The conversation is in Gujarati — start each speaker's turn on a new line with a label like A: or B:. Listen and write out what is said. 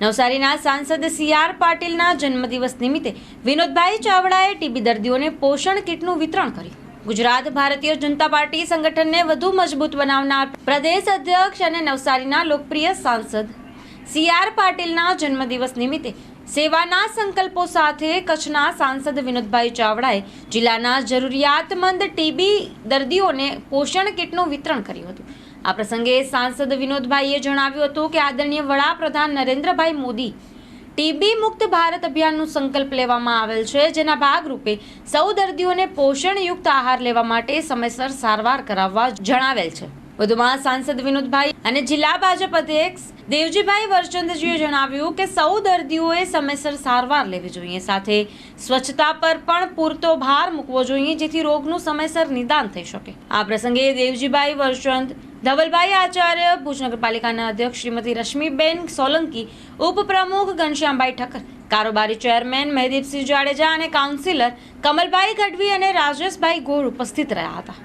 A: નવસારીના સાંસદ સી આર પાટીલના જન્મદિવસ નિમિત્તે વિનોદભાઈ ચાવડાએ ટીબી દર્દીઓને પોષણ કીટનું વિતરણ કર્યું. ગુજરાત ભારતીય જનતા પાર્ટી સંગઠનને વધુ મજબૂત બનાવનાર પ્રદેશ અધ્યક્ષ અને નવસારીના લોકપ્રિય સાંસદ સી આર પાટીલના જન્મદિવસ નિમિત્તે સેવાના સંકલ્પો સાથે કચ્છના સાંસદ વિનોદભાઈ ચાવડાએ જિલ્લાના જરૂરિયાતમંદ ટીબી દર્દીઓને પોષણ કીટનું વિતરણ કર્યું હતું. આ પ્રસંગે સાંસદ વિનોદભાઈએ જણાવ્યું હતું કે આદરણીય વડાપ્રધાન નરેન્દ્રભાઈ મોદી ટીબી મુક્ત ભારત અભિયાનનો સંકલ્પ લેવામાં આવેલ છે, જેના ભાગરૂપે સૌ દર્દીઓને પોષણયુક્ત આહાર લેવા માટે સમયસર સારવાર કરાવવા જણાવેલ છે. વધુમાં સાંસદ વિનોદભાઈ અને જિલ્લા ભાજપ અધ્યક્ષ દેવજીભાઈ વરચંદજીએ જણાવ્યું કે સૌ દર્દીઓએ સમયસર સારવાર લેવી જોઈએ. સાથે સ્વચ્છતા પર પણ પૂરતો ભાર મૂકવો જોઈએ જેથી રોગનું સમયસર નિદાન થઈ શકે. આ પ્રસંગે દેવજીભાઈ વરચંદ, ધવલભાઈ આચાર્ય, ભુજ નગરપાલિકાના અધ્યક્ષ શ્રીમતી રશ્મિબેન સોલંકી, ઉપપ્રમુખ ઘનશ્યામભાઈ ઠક્કર, કારોબારી ચેરમેન મહેદીપસિંહ જાડેજા અને કાઉન્સિલર કમલભાઈ ગઢવી અને રાજેશભાઈ ગોળ ઉપસ્થિત રહ્યા હતા.